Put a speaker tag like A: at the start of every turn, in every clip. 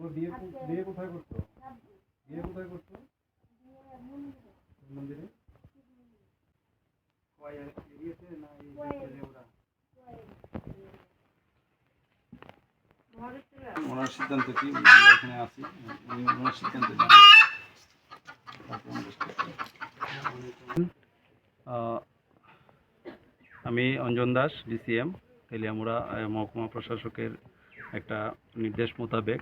A: তোমার বিয়ে বিয়ে কোথায় করছ? বিয়ে কোথায় করছ? মন্দিরে। ওনার সিদ্ধান্ত কি? এখানে আছি। উনি ওনার সিদ্ধান্ত
B: আমি অঞ্জন দাস ডিসিএম তেলিয়ামুড়া মহকুমা প্রশাসকের একটা নির্দেশ মোতাবেক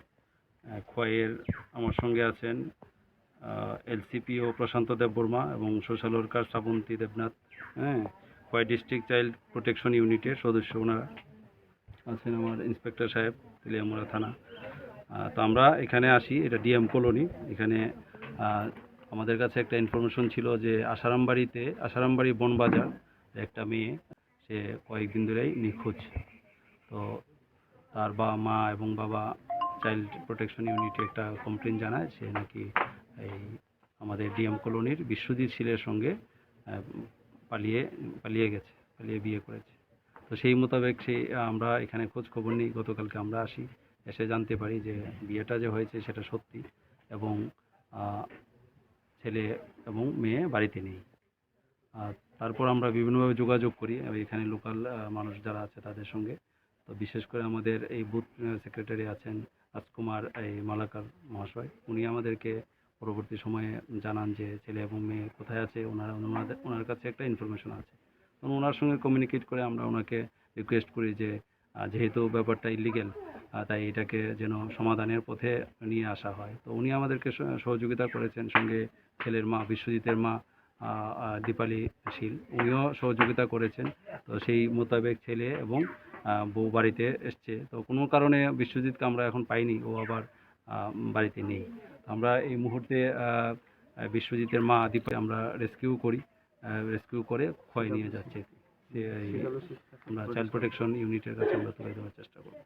B: খোয়াইয়ের আমার সঙ্গে আছেন এলসিপিও প্রশান্ত দেববর্মা এবং সোশ্যাল ওয়ার্কার শ্রাবন্তী দেবনাথ হ্যাঁ? খোয়াই ডিস্ট্রিক্ট চাইল্ড প্রোটেকশন ইউনিটের সদস্য ওনারা আছেন আমার ইন্সপেক্টর সাহেব, তেলিয়ামুড়া থানা। তো আমরা এখানে আসি, এটা ডিএম কলোনি। এখানে আমাদের কাছে একটা ইনফরমেশন ছিল যে আসারামবাড়িতে আসারামবাড়ি বনবাজার একটা মেয়ে, সে কয়েকদিন ধরেই নিখোঁজ। তো তার বাবা মা এবং বাবা চাইল্ড প্রোটেকশন ইউনিটে একটা কমপ্লেন জানায় সে নাকি এই আমাদের ডিএম কলোনির বিশ্বজিৎ শীলের সঙ্গে পালিয়ে পালিয়ে গেছে, পালিয়ে বিয়ে করেছে। তো সেই মোতাবেক সেই আমরা এখানে খোঁজ খবর নিই, গতকালকে আমরা আসি, এসে জানতে পারি যে বিয়েটা যে হয়েছে সেটা সত্যি এবং ছেলে এবং মেয়ে বাড়িতে নেই। আর তারপর আমরা বিভিন্নভাবে যোগাযোগ করি, এখানে লোকাল মানুষ যারা আছে তাদের সঙ্গে। তো বিশেষ করে আমাদের এই বুথ সেক্রেটারি আছেন রাজকুমার, এই মালাকার মহাশয়। উনি আমাদেরকে পরবর্তী সময়ে জানান যে ছেলে এবং মেয়ে কোথায় আছে, ওনারা, ওনাদের, ওনার কাছে একটা ইনফরমেশন আছে। তো ওনার সঙ্গে কমিউনিকেট করে আমরা ওনাকে রিকোয়েস্ট করি যে যেহেতু ব্যাপারটা ইলিগেল তাই এটাকে যেন সমাধানের পথে নিয়ে আসা হয়। তো উনি আমাদেরকে সহযোগিতা করেছেন সঙ্গে ছেলের মা, বিশ্বজিতের মা দীপালি শীল উনিও সহযোগিতা করেছেন। তো সেই মোতাবেক ছেলে এবং বউ বাড়িতে এসছে। তো কোনো কারণে বিশ্বজিৎকে আমরা এখন পাইনি ও আবার বাড়িতে নেই। আমরা এই মুহূর্তে বিশ্বজিতের মা দীপা আমরা রেস্কিউ করি রেস্কিউ করে ক্ষয় নিয়ে যাচ্ছে। আমরা চাইল্ড প্রোটেকশন ইউনিটের কাছে আমরা তুলে দেওয়ার চেষ্টা করব।